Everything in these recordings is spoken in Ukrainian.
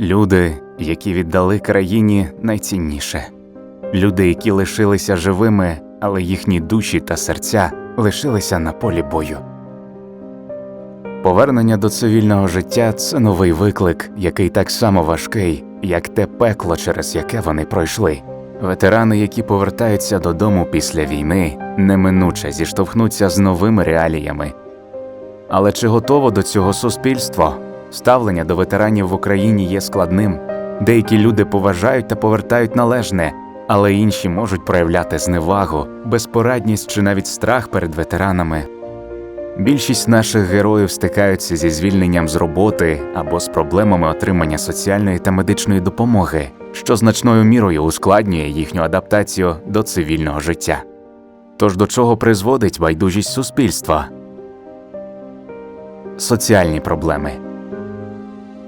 Люди, які віддали країні найцінніше, люди, які лишилися живими, але їхні душі та серця лишилися на полі бою. Повернення до цивільного життя це новий виклик, який так само важкий, як те пекло, через яке вони пройшли. Ветерани, які повертаються додому після війни, неминуче зіштовхнуться з новими реаліями. Але чи готово до цього суспільство? Ставлення до ветеранів в Україні є складним. Деякі люди поважають та повертають належне, але інші можуть проявляти зневагу, безпорадність чи навіть страх перед ветеранами. Більшість наших героїв стикаються зі звільненням з роботи або з проблемами отримання соціальної та медичної допомоги, що значною мірою ускладнює їхню адаптацію до цивільного життя. Тож до чого призводить байдужість суспільства? Соціальні проблеми.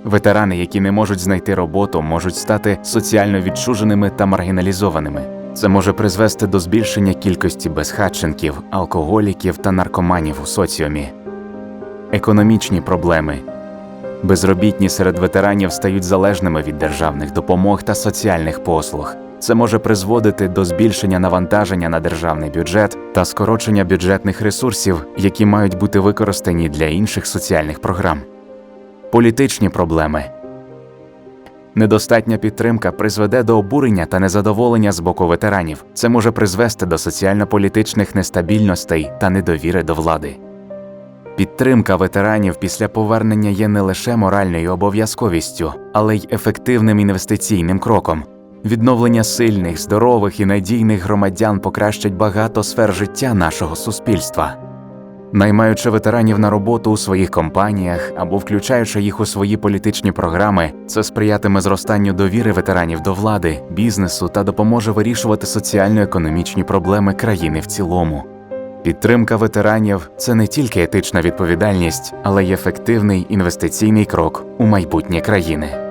Ветерани, які не можуть знайти роботу, можуть стати соціально відчуженими та маргіналізованими. Це може призвести до збільшення кількості безхатченків, алкоголіків та наркоманів у соціумі. Економічні проблеми. Безробітні серед ветеранів стають залежними від державних допомог та соціальних послуг. Це може призводити до збільшення навантаження на державний бюджет та скорочення бюджетних ресурсів, які мають бути використані для інших соціальних програм. Політичні проблеми. Недостатня підтримка призведе до обурення та незадоволення з боку ветеранів. Це може призвести до соціально-політичних нестабільностей та недовіри до влади. Підтримка ветеранів після повернення є не лише моральною обов'язковістю, але й ефективним інвестиційним кроком. Відновлення сильних, здорових і надійних громадян покращить багато сфер життя нашого суспільства. Наймаючи ветеранів на роботу у своїх компаніях або включаючи їх у свої політичні програми, це сприятиме зростанню довіри ветеранів до влади, бізнесу та допоможе вирішувати соціально-економічні проблеми країни в цілому. Підтримка ветеранів це не тільки етична відповідальність, але й ефективний інвестиційний крок у майбутнє країни.